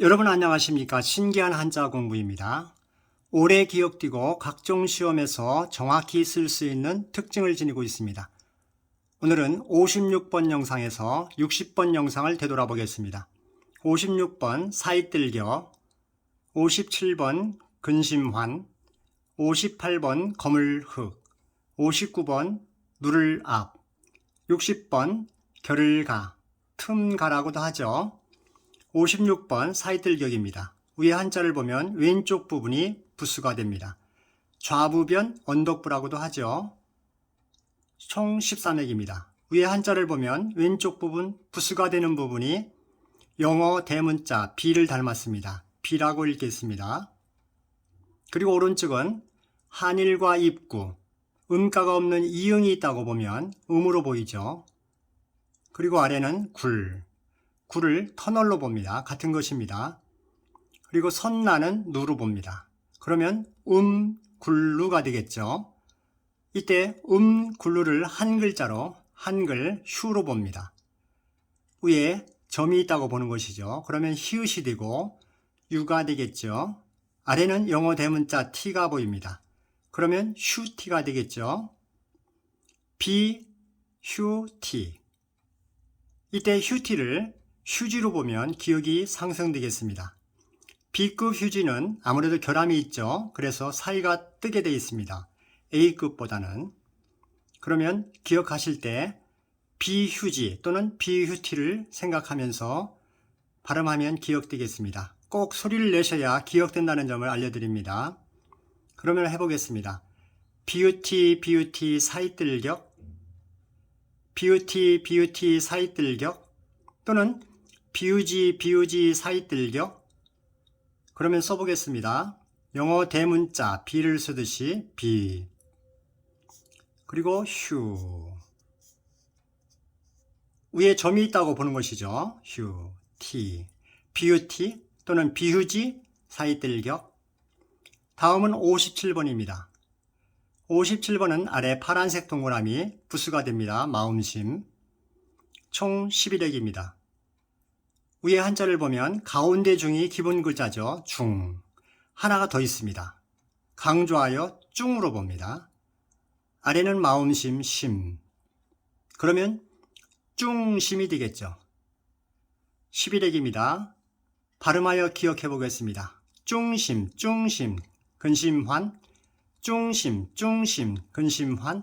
여러분 안녕하십니까? 신기한 한자 공부입니다. 오래 기억되고 각종 시험에서 정확히 쓸 수 있는 특징을 지니고 있습니다. 오늘은 56번 영상에서 60번 영상을 되돌아보겠습니다. 56번 사이뜰겨, 57번 근심환, 58번 거물흑, 59번 누를 앞, 60번 결을 가, 틈 가라고도 하죠. 56번 사이틀격입니다. 위에 한자를 보면 왼쪽 부분이 부수가 됩니다. 좌부변 언덕부라고도 하죠. 총 13액입니다. 위에 한자를 보면 왼쪽 부분 부수가 되는 부분이 영어 대문자 B를 닮았습니다. B라고 읽겠습니다. 그리고 오른쪽은 한일과 입구, 음가가 없는 이응이 있다고 보면 음으로 보이죠. 그리고 아래는 굴, 굴을 터널로 봅니다. 같은 것입니다. 그리고 선나는 누로 봅니다. 그러면 음, 굴루가 되겠죠. 이때 음, 굴루를 한 글자로 한글 휴로 봅니다. 위에 점이 있다고 보는 것이죠. 그러면 히읗이 되고 유가 되겠죠. 아래는 영어 대문자 t가 보입니다. 그러면 휴티가 되겠죠. 비, 휴, 티. 이때 휴티를 휴지로 보면 기억이 상승되겠습니다. B급 휴지는 아무래도 결함이 있죠. 그래서 사이가 뜨게 되어 있습니다. A급보다는. 그러면 기억하실 때 비휴지 또는 비휴티를 생각하면서 발음하면 기억되겠습니다. 꼭 소리를 내셔야 기억된다는 점을 알려드립니다. 그러면 해보겠습니다. 비유티 비유티 사이뜰격 비유티 비유티 사이뜰격 또는 비유지 비유지 사이뜰격 그러면 써보겠습니다. 영어 대문자 B를 쓰듯이 B 그리고 휴 위에 점이 있다고 보는 것이죠. 휴, 티, 비유티 또는 비유지 사이뜰격 다음은 57번입니다. 57번은 아래 파란색 동그라미 부수가 됩니다. 마음심 총 11액입니다. 위에 한자를 보면 가운데 중이 기본 글자죠. 중. 하나가 더 있습니다. 강조하여 중으로 봅니다. 아래는 마음심 심. 그러면 중심이 되겠죠. 11액입니다. 발음하여 기억해 보겠습니다. 중심, 중심, 근심환, 중심, 중심, 근심환.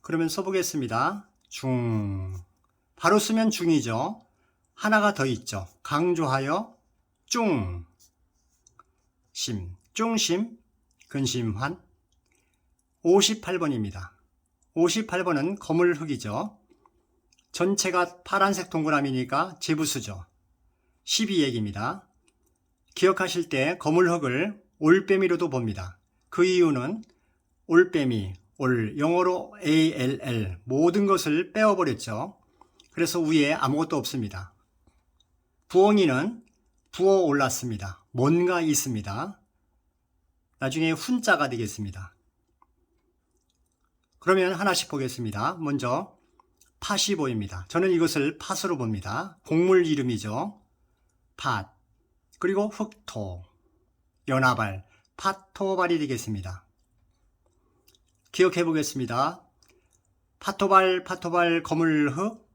그러면 써보겠습니다. 중. 바로 쓰면 중이죠. 하나가 더 있죠. 강조하여 중. 심, 중심, 근심환. 58번입니다. 58번은 거물흑이죠. 전체가 파란색 동그라미니까 제부수죠. 12액입니다. 기억하실 때 거물흑을 올빼미로도 봅니다. 그 이유는 올빼미, 올, 영어로 ALL, 모든 것을 빼어버렸죠. 그래서 위에 아무것도 없습니다. 부엉이는 부어 올랐습니다. 뭔가 있습니다. 나중에 훈자가 되겠습니다. 그러면 하나씩 보겠습니다. 먼저 팥이 보입니다. 저는 이것을 팥으로 봅니다. 곡물 이름이죠. 팥. 그리고 흑토, 연화발, 팥토발이 되겠습니다. 기억해 보겠습니다. 파토발, 파토발, 거물흑,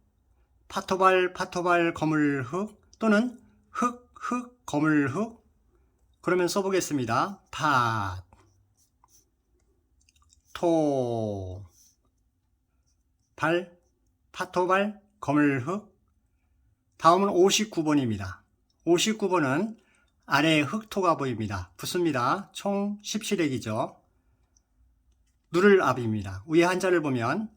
파토발, 파토발, 거물흑, 또는 흑, 흑, 거물 흑. 그러면 써보겠습니다. 팥, 토, 발, 파토발, 거물 흑. 다음은 59번입니다. 59번은 아래에 흑토가 보입니다. 붙습니다. 총 17액이죠. 누를 앞입니다. 위에 한자를 보면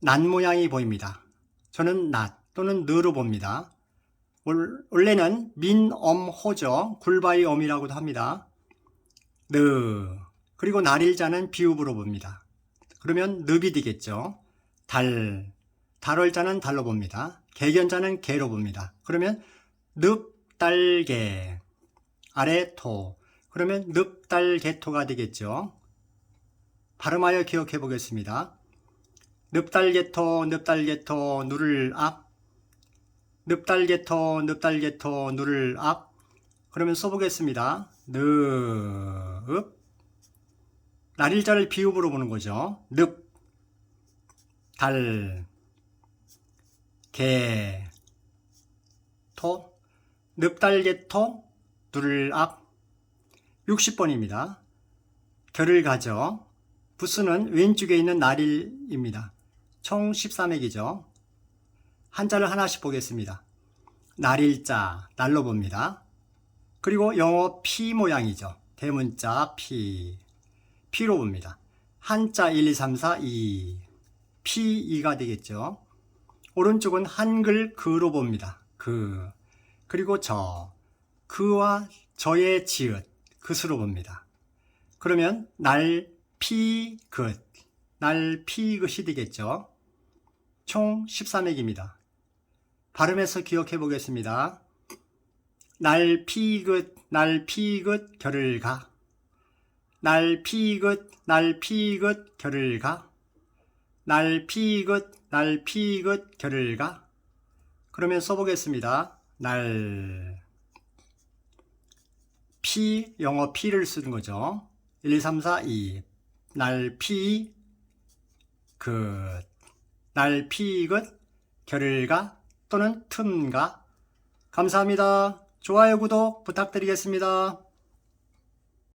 낫 모양이 보입니다. 저는 낫 또는 느로 봅니다. 원래는 민엄호죠. 굴바이 엄이라고도 합니다. 느 그리고 날일자는 비읍으로 봅니다. 그러면 늪이 되겠죠. 달 달월자는 달로 봅니다. 개견자는 개로 봅니다. 그러면 늪 달개 아래 토 그러면 늪 달개토가 되겠죠. 발음하여 기억해 보겠습니다. 늪달개토 늪달개토 누를 앞 늪달개토 늪달개토 누를 앞 그러면 써보겠습니다. 늪. 날일자를 비읍으로 보는 거죠. 늪. 달. 개. 토. 늪달개토. 둘악. 60번입니다. 결을 가져. 부스는 왼쪽에 있는 날일입니다. 총 13액이죠. 한자를 하나씩 보겠습니다. 날일자, 날로 봅니다. 그리고 영어 P 모양이죠. 대문자 P. P로 봅니다. 한자 1, 2, 3, 4, 2. P2가 되겠죠. 오른쪽은 한글 그로 봅니다. 그. 그리고 저. 그와 저의 지읒. 그수로 봅니다. 그러면 날, 피, 긋. 날, 피, 긋이 되겠죠. 총 13액입니다. 발음해서 기억해 보겠습니다. 날 피긋 날 피긋 결을 가. 날 피긋 날 피긋 결을 가. 날 피긋 날 피긋 결을 가. 그러면 써보겠습니다. 날 피, 영어 피를 쓰는 거죠. 1, 2, 3, 4, 2. 날 피, 긋. 날 피 긋, 결을 가, 또는 틈가. 감사합니다. 좋아요, 구독 부탁드리겠습니다.